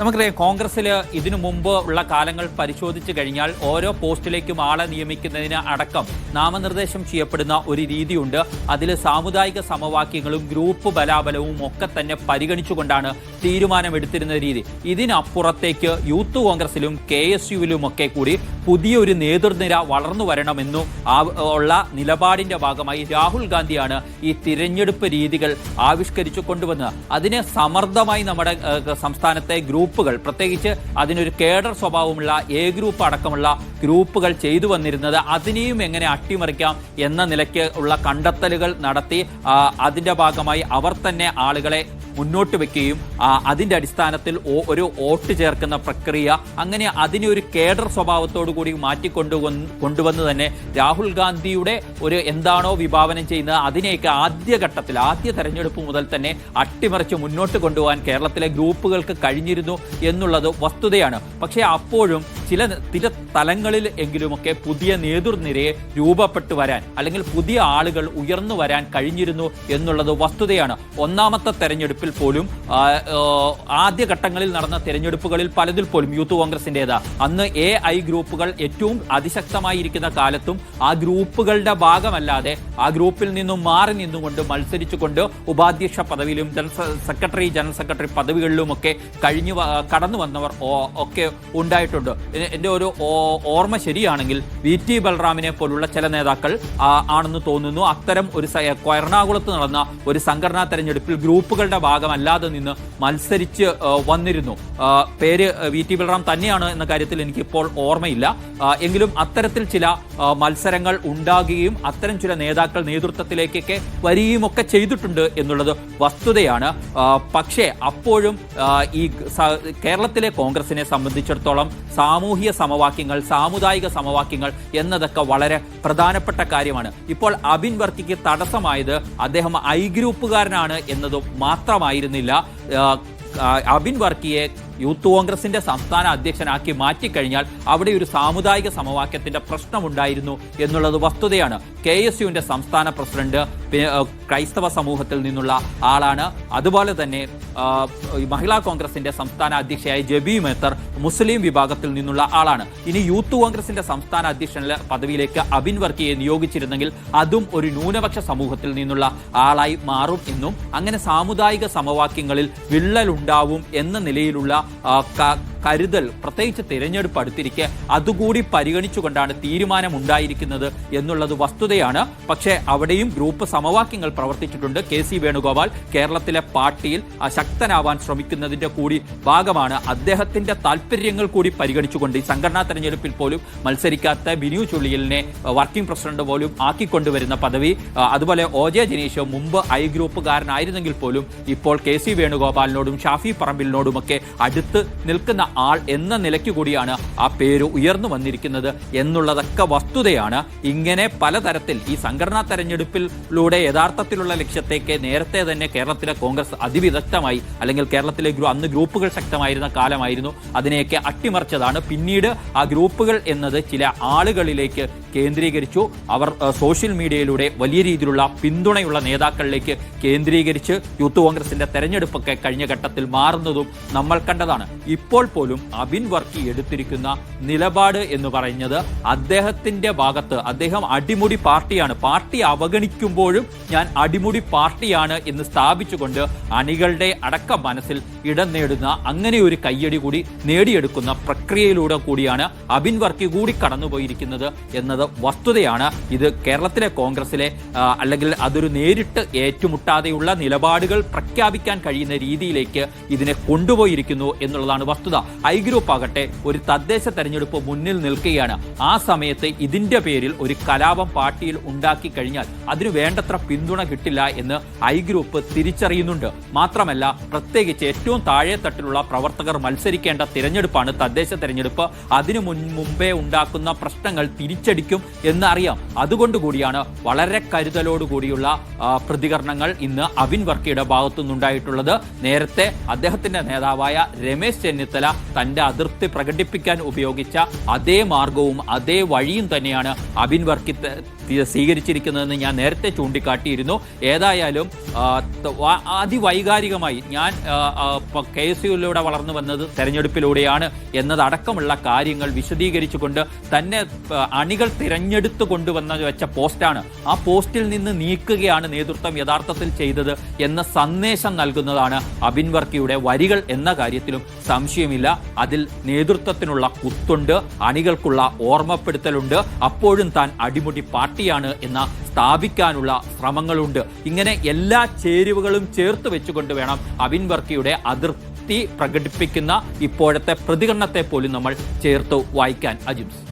നമുക്കറിയാം കോൺഗ്രസ്സിൽ ഇതിനു മുമ്പ് ഉള്ള കാലങ്ങൾ പരിശോധിച്ചു കഴിഞ്ഞാൽ ഓരോ പോസ്റ്റിലേക്കും ആളെ നിയമിക്കുന്നതിന് അടക്കം നാമനിർദ്ദേശം ചെയ്യപ്പെടുന്ന ഒരു രീതിയുണ്ട്. അതിൽ സാമുദായിക സമവാക്യങ്ങളും ഗ്രൂപ്പ് ബലാബലവും ഒക്കെ തന്നെ പരിഗണിച്ചുകൊണ്ടാണ് തീരുമാനമെടുത്തിരുന്ന രീതി. ഇതിനപ്പുറത്തേക്ക് യൂത്ത് കോൺഗ്രസിലും കെ എസ് യുവിലുമൊക്കെ കൂടി പുതിയൊരു നേതൃനിര വളർന്നു വരണമെന്നു ഉള്ള നിലപാടിന്റെ ഭാഗമായി രാഹുൽ ഗാന്ധിയാണ് ഈ തിരഞ്ഞെടുപ്പ് രീതികൾ ആവിഷ്കരിച്ചു കൊണ്ടുവന്നത്. അതിനെ സമർത്ഥമായി നമ്മുടെ സംസ്ഥാനത്തെ സംസ്ഥാനത്തെ ഗ്രൂപ്പുകൾ. പ്രത്യേകിച്ച് അതിനൊരു കേഡർ സ്വഭാവമുള്ള എ ഗ്രൂപ്പ് അടക്കമുള്ള ഗ്രൂപ്പുകൾ ചെയ്തു വന്നിരുന്നത് അതിനെയും എങ്ങനെ അട്ടിമറിക്കാം എന്ന നിലയ്ക്ക് ഉള്ള കണ്ടെത്തലുകൾ നടത്തി അതിന്റെ ഭാഗമായി അവർ തന്നെ ആളുകളെ മുന്നോട്ട് വെക്കുകയും അതിന്റെ അടിസ്ഥാനത്തിൽ ഒരു വോട്ട് ചേർക്കുന്ന പ്രക്രിയ അങ്ങനെ അതിനെ ഒരു കേഡർ സ്വഭാവത്തോടു കൂടി മാറ്റിക്കൊണ്ടു കൊണ്ടുവന്ന് തന്നെ രാഹുൽ ഗാന്ധിയുടെ ഒരു എന്താണോ വിഭാവനം ചെയ്യുന്നത് അതിനെയൊക്കെ ആദ്യഘട്ടത്തിൽ ആദ്യ തെരഞ്ഞെടുപ്പ് മുതൽ തന്നെ അട്ടിമറിച്ച് മുന്നോട്ട് കൊണ്ടുപോകാൻ കേരളത്തിലെ ഗ്രൂപ്പുകൾക്ക് കഴിഞ്ഞിരുന്നു. എന്നുള്ളത് വസ്തുതയാണ്. പക്ഷേ അപ്പോഴും ചില ചില തലങ്ങളിൽ എങ്കിലുമൊക്കെ പുതിയ നേതൃനിരയെ രൂപപ്പെട്ടു വരാൻ അല്ലെങ്കിൽ പുതിയ ആളുകൾ ഉയർന്നു വരാൻ കഴിഞ്ഞിരുന്നു എന്നുള്ളത് വസ്തുതയാണ്. ഒന്നാമത്തെ തെരഞ്ഞെടുപ്പിൽ പോലും ആദ്യഘട്ടങ്ങളിൽ നടന്ന തെരഞ്ഞെടുപ്പുകളിൽ പലതിൽ പോലും യൂത്ത് കോൺഗ്രസിന്റെതാ അന്ന് എ ഐ ഗ്രൂപ്പുകൾ ഏറ്റവും അതിശക്തമായിരിക്കുന്ന കാലത്തും ആ ഗ്രൂപ്പുകളുടെ ഭാഗമല്ലാതെ ആ ഗ്രൂപ്പിൽ നിന്നും മാറി നിന്നുകൊണ്ട് മത്സരിച്ചുകൊണ്ട് ഉപാധ്യക്ഷ പദവിയിലും ജനറൽ സെക്രട്ടറി ജനറൽ സെക്രട്ടറി പദവികളിലുമൊക്കെ കഴിഞ്ഞു കടന്നു വന്നവർ ഒക്കെ ഉണ്ടായിട്ടുണ്ട്. എന്റെ ഒരു ഓർമ്മ ശരിയാണെങ്കിൽ വി ടി ബൽറാമിനെ പോലുള്ള ചില നേതാക്കൾ ആണെന്ന് തോന്നുന്നു. അത്തരം ഒരു എറണാകുളത്ത് നടന്ന ഒരു സംഘടനാ തെരഞ്ഞെടുപ്പിൽ ഗ്രൂപ്പുകളുടെ ഭാഗമല്ലാതെ നിന്ന് മത്സരിച്ച് വന്നിരുന്നു. പേര് വി ടി ബൽറാം തന്നെയാണ് എന്ന കാര്യത്തിൽ എനിക്കിപ്പോൾ ഓർമ്മയില്ല. എങ്കിലും അത്തരത്തിൽ ചില മത്സരങ്ങൾ ഉണ്ടാകുകയും അത്തരം ചില നേതാക്കൾ നേതൃത്വത്തിലേക്കൊക്കെ വരികയും ഒക്കെ ചെയ്തിട്ടുണ്ട് എന്നുള്ളത് വസ്തുതയാണ്. പക്ഷേ അപ്പോഴും ഈ കേരളത്തിലെ കോൺഗ്രസിനെ സംബന്ധിച്ചിടത്തോളം സാമൂഹിക സമവാക്യങ്ങൾ സാമുദായിക സമവാക്യങ്ങൾ എന്നതൊക്കെ വളരെ പ്രധാനപ്പെട്ട കാര്യമാണ്. ഇപ്പോൾ അബിൻ വർക്കിക്ക് തടസ്സമായത് അദ്ദേഹം ഐ ഗ്രൂപ്പുകാരനാണ് എന്നതും മാത്രമായിരുന്നില്ല. അബിൻ വർക്കിയെ യൂത്ത് കോൺഗ്രസിന്റെ സംസ്ഥാന അധ്യക്ഷനാക്കി മാറ്റിക്കഴിഞ്ഞാൽ അവിടെ ഒരു സാമുദായിക സമവാക്യത്തിന്റെ പ്രശ്നമുണ്ടായിരുന്നു എന്നുള്ളത് വസ്തുതയാണ്. കെ എസ് യുവിന്റെ സംസ്ഥാന പ്രസിഡന്റ് ക്രൈസ്തവ സമൂഹത്തിൽ നിന്നുള്ള ആളാണ്. അതുപോലെ തന്നെ മഹിളാ കോൺഗ്രസിന്റെ സംസ്ഥാന അധ്യക്ഷയായ ജബി മെത്തർ മുസ്ലിം വിഭാഗത്തിൽ നിന്നുള്ള ആളാണ്. ഇനി യൂത്ത് കോൺഗ്രസിന്റെ സംസ്ഥാന അധ്യക്ഷ പദവിയിലേക്ക് അബിൻ വർക്കിയെ നിയോഗിച്ചിരുന്നെങ്കിൽ അതും ഒരു ന്യൂനപക്ഷ സമൂഹത്തിൽ നിന്നുള്ള ആളായി മാറും എന്നും അങ്ങനെ സാമുദായിക സമവാക്യങ്ങളിൽ വിള്ളലുണ്ടാവും എന്ന നിലയിലുള്ള ആ, ക- കരുതൽ പ്രത്യേകിച്ച് തിരഞ്ഞെടുപ്പ് അടുത്തിരിക്കെ അതുകൂടി പരിഗണിച്ചുകൊണ്ടാണ് തീരുമാനമുണ്ടായിരിക്കുന്നത് എന്നുള്ളത് വസ്തുതയാണ്. പക്ഷേ അവിടെയും ഗ്രൂപ്പ് സമവാക്യങ്ങൾ പ്രവർത്തിച്ചിട്ടുണ്ട്. കെ സി വേണുഗോപാൽ കേരളത്തിലെ പാർട്ടിയിൽ ശക്തനാവാൻ ശ്രമിക്കുന്നതിന്റെ കൂടി ഭാഗമാണ് അദ്ദേഹത്തിന്റെ താല്പര്യങ്ങൾ കൂടി പരിഗണിച്ചുകൊണ്ട് ഈ സംഘടനാ തെരഞ്ഞെടുപ്പിൽ പോലും മത്സരിക്കാത്ത ബിനു ചുള്ളിയലിനെ വർക്കിംഗ് പ്രസിഡന്റ് പോലും ആക്കിക്കൊണ്ടുവരുന്ന പദവി അതുപോലെ ഒ ജെ ജനീഷ് മുമ്പ് ഐ ഗ്രൂപ്പുകാരനായിരുന്നെങ്കിൽ പോലും ഇപ്പോൾ കെ സി വേണുഗോപാലിനോടും ഷാഫി പറമ്പിലിനോടുമൊക്കെ അടുത്ത് നിൽക്കുന്ന ആൾ എന്ന നിലയ്ക്ക് കൂടിയാണ് ആ പേര് ഉയർന്നു വന്നിരിക്കുന്നത് എന്നുള്ളതൊക്കെ വസ്തുതയാണ്. ഇങ്ങനെ പലതരത്തിൽ ഈ സംഘടനാ തെരഞ്ഞെടുപ്പിലൂടെ യഥാർത്ഥത്തിലുള്ള ലക്ഷ്യത്തേക്ക് നേരത്തെ തന്നെ കേരളത്തിലെ കോൺഗ്രസ് അതിവിദഗ്ധമായി അല്ലെങ്കിൽ കേരളത്തിലെ അന്ന് ഗ്രൂപ്പുകൾ ശക്തമായിരുന്ന കാലമായിരുന്നു അതിനെയൊക്കെ അട്ടിമറിച്ചതാണ്. പിന്നീട് ആ ഗ്രൂപ്പുകൾ എന്നത് ചില ആളുകളിലേക്ക് കേന്ദ്രീകരിച്ചു. അവർ സോഷ്യൽ മീഡിയയിലൂടെ വലിയ രീതിയിലുള്ള പിന്തുണയുള്ള നേതാക്കളിലേക്ക് കേന്ദ്രീകരിച്ച് യൂത്ത് കോൺഗ്രസിന്റെ തെരഞ്ഞെടുപ്പൊക്കെ കഴിഞ്ഞ ഘട്ടത്തിൽ മാറുന്നതും നമ്മൾ കണ്ടതാണ്. ഇപ്പോൾ പോലും അബിൻ വർക്കി എടുത്തിരിക്കുന്ന നിലപാട് എന്ന് പറയുന്നത് അദ്ദേഹത്തിന്റെ ഭാഗത്ത് അദ്ദേഹം അടിമുടി പാർട്ടിയാണ്. പാർട്ടി അവഗണിക്കുമ്പോഴും ഞാൻ അടിമുടി പാർട്ടിയാണ് എന്ന് സ്ഥാപിച്ചുകൊണ്ട് അണികളുടെ അടക്ക മനസ്സിൽ ഇടം നേടുന്ന അങ്ങനെ ഒരു കയ്യടി കൂടി നേടിയെടുക്കുന്ന പ്രക്രിയയിലൂടെ കൂടിയാണ് അബിൻ വർക്കി കൂടി കടന്നുപോയിരിക്കുന്നത് എന്നത് വസ്തുതയാണ്. ഇത് കേരളത്തിലെ കോൺഗ്രസിലെ അല്ലെങ്കിൽ അതൊരു നേരിട്ട് ഏറ്റുമുട്ടാതെയുള്ള നിലപാടുകൾ പ്രഖ്യാപിക്കാൻ കഴിയുന്ന രീതിയിലേക്ക് ഇതിനെ കൊണ്ടുപോയിരിക്കുന്നു എന്നുള്ളതാണ് വസ്തുത. ഐ ഗ്രൂപ്പ് ആകട്ടെ ഒരു തദ്ദേശ തെരഞ്ഞെടുപ്പ് മുന്നിൽ നിൽക്കുകയാണ്. ആ സമയത്ത് ഇതിന്റെ പേരിൽ ഒരു കലാപം പാർട്ടിയിൽ ഉണ്ടാക്കി കഴിഞ്ഞാൽ അതിന് വേണ്ടത്ര പിന്തുണ കിട്ടില്ല എന്ന് ഐ ഗ്രൂപ്പ് തിരിച്ചറിയുന്നുണ്ട്. മാത്രമല്ല പ്രത്യേകിച്ച് ഏറ്റവും താഴെ തട്ടിലുള്ള പ്രവർത്തകർ മത്സരിക്കേണ്ട തിരഞ്ഞെടുപ്പാണ് തദ്ദേശ തെരഞ്ഞെടുപ്പ്. അതിനു മുൻ മുമ്പേ ഉണ്ടാക്കുന്ന പ്രശ്നങ്ങൾ തിരിച്ചടിക്കും എന്നറിയാം. അതുകൊണ്ട് കൂടിയാണ് വളരെ കരുതലോടുകൂടിയുള്ള കൂടിയുള്ള പ്രതികരണങ്ങൾ ഇന്ന് അവിൻ വർക്കിയുടെ ഭാഗത്തുനിന്നുണ്ടായിട്ടുള്ളത്. നേരത്തെ അദ്ദേഹത്തിന്റെ നേതാവായ രമേശ് ചെന്നിത്തല തന്റെ അതിർത്തി പ്രകടിപ്പിക്കാൻ ഉപയോഗിച്ച അതേ മാർഗവും അതേ വഴിയും തന്നെയാണ് അബിൻ വർക്കി സ്വീകരിച്ചിരിക്കുന്നതെന്ന് ഞാൻ നേരത്തെ ചൂണ്ടിക്കാട്ടിയിരുന്നു. ഏതായാലും അതിവൈകാരികമായി ഞാൻ കെ എസ് യുയിലൂടെ വളർന്നു വന്നത് തെരഞ്ഞെടുപ്പിലൂടെയാണ് എന്നതടക്കമുള്ള കാര്യങ്ങൾ വിശദീകരിച്ചുകൊണ്ട് തന്നെ അണികൾ തിരഞ്ഞെടുത്തു കൊണ്ടുവന്ന വെച്ച പോസ്റ്റാണ്. ആ പോസ്റ്റിൽ നിന്ന് നീക്കുകയാണ് നേതൃത്വം യഥാർത്ഥത്തിൽ ചെയ്തത് എന്ന സന്ദേശം നൽകുന്നതാണ് അബിൻ വർക്കിയുടെ വരികൾ എന്ന കാര്യത്തിലും സംശയമില്ല. അതിൽ നേതൃത്വത്തിനുള്ള കുത്തുണ്ട് അണികൾക്കുള്ള ഓർമ്മപ്പെടുത്തലുണ്ട്. അപ്പോഴും താൻ അടിമുടി പാർട്ടിയാണ് എന്ന സ്ഥാപിക്കാനുള്ള ശ്രമങ്ങളുണ്ട്. ഇങ്ങനെ എല്ലാ ചേരുവകളും ചേർത്ത് വെച്ചുകൊണ്ട് വേണം അവിൻ വർക്കിയുടെ അതിർത്തി പ്രകടിപ്പിക്കുന്ന ഇപ്പോഴത്തെ പ്രതികരണത്തെ പോലും നമ്മൾ ചേർത്ത് വായിക്കാൻ. അജിംസ്